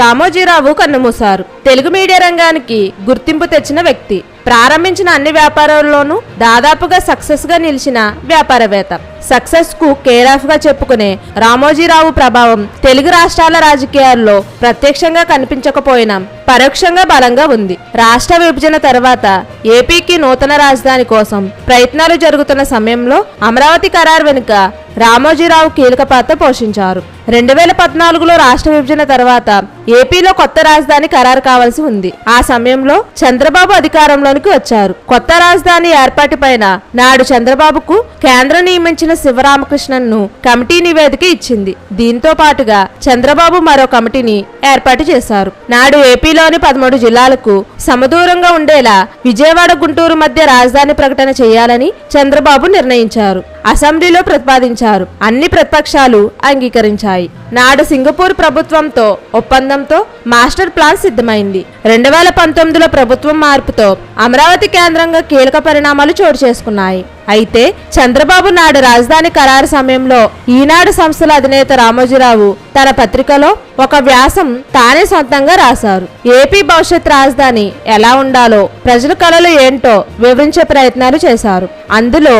రామోజీరావు కన్నుమూశారు. తెలుగు మీడియా రంగానికి గుర్తింపు తెచ్చిన వ్యక్తి. ప్రారంభించిన అన్ని వ్యాపారాల్లోనూ దాదాపుగా సక్సెస్గా నిలిచిన వ్యాపారవేత్త. సక్సెస్కు కేరాఫ్గా చెప్పుకునే రామోజీరావు ప్రభావం తెలుగు రాష్ట్రాల రాజకీయాల్లో ప్రత్యక్షంగా కనిపించకపోయినా పరోక్షంగా బలంగా ఉంది. రాష్ట్ర విభజన తర్వాత ఏపీకి నూతన రాజధాని కోసం ప్రయత్నాలు జరుగుతున్న సమయంలో అమరావతి ఖరారు వెనుక రామోజీరావు కీలక పాత్ర పోషించారు. రెండు వేల పద్నాలుగులో రాష్ట్ర విభజన తర్వాత ఏపీలో కొత్త రాజధాని ఖరారు కావాల్సి ఉంది. ఆ సమయంలో చంద్రబాబు అధికారంలోనికి వచ్చారు. కొత్త రాజధాని ఏర్పాటుపైన నాడు చంద్రబాబుకు కేంద్రం నియమించిన శివరామకృష్ణన్ను కమిటీ నివేదిక ఇచ్చింది. దీంతో పాటుగా చంద్రబాబు మరో కమిటీని ఏర్పాటు చేశారు. నాడు ఏపీలోని పదమూడు జిల్లాలకు సమదూరంగా ఉండేలా విజయవాడ గుంటూరు మధ్య రాజధాని ప్రకటన చేయాలని చంద్రబాబు నిర్ణయించారు. అసెంబ్లీలో ప్రతిపాదించారు. అన్ని ప్రతిపక్షాలు అంగీకరించాయి. నాడు సింగపూర్ ప్రభుత్వంతో ఒప్పందంతో మాస్టర్ ప్లాన్ సిద్ధమైంది. రెండు వేల పంతొమ్మిదిలో ప్రభుత్వం మార్పుతో అమరావతి కేంద్రంగా కీలక పరిణామాలు చోటు చేసుకున్నాయి. అయితే చంద్రబాబు నాడు రాజధాని ఖరారు సమయంలో ఈనాడు సంస్థల అధినేత రామోజీరావు తన పత్రికలో ఒక వ్యాసం తానే సొంతంగా రాశారు. ఏపీ భవిష్యత్ రాజధాని ఎలా ఉండాలో ప్రజల కళలు ఏంటో వివరించే ప్రయత్నాలు చేశారు. అందులో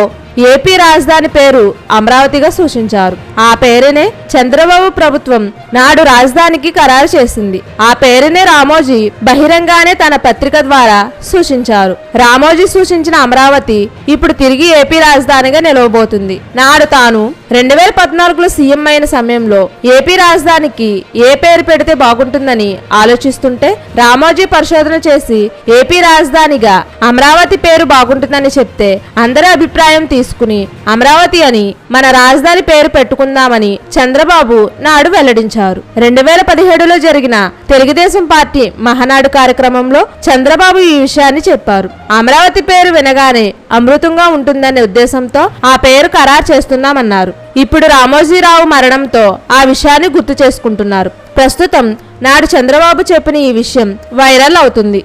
ఏపీ రాజధాని పేరు అమరావతిగా సూచించారు. ఆ పేరునే చంద్రబాబు ప్రభుత్వం నాడు రాజధానికి ఖరారు చేసింది. ఆ పేరునే రామోజీ బహిరంగానే తన పత్రిక ద్వారా సూచించారు. రామోజీ సూచించిన అమరావతి ఇప్పుడు తిరిగి ఏపీ రాజధానిగా నిలవబోతుంది. నాడు తాను రెండు వేల పద్నాలుగులో సీఎం అయిన సమయంలో ఏపీ రాజధానికి ఏ పేరు పెడితే బాగుంటుందని ఆలోచిస్తుంటే రామోజీ పరిశోధన చేసి ఏపీ రాజధానిగా అమరావతి పేరు బాగుంటుందని చెప్తే అందరి అభిప్రాయం తీసుకుని అమరావతి అని మన రాజధాని పేరు పెట్టుకుందామని చంద్రబాబు నాడు వెల్లడించారు. రెండు వేల పదిహేడులో జరిగిన తెలుగుదేశం పార్టీ మహానాడు కార్యక్రమంలో చంద్రబాబు ఈ విషయాన్ని చెప్పారు. అమరావతి పేరు వినగానే అమృతంగా ఉంటుంది ఉంటుందనే ఉద్దేశంతో ఆ పేరు ఖరారు చేస్తున్నామన్నారు. ఇప్పుడు రామోజీరావు మరణంతో ఆ విషయాన్ని గుర్తు చేసుకుంటున్నారు. ప్రస్తుతం నాడు చంద్రబాబు చెప్పిన ఈ విషయం వైరల్ అవుతుంది.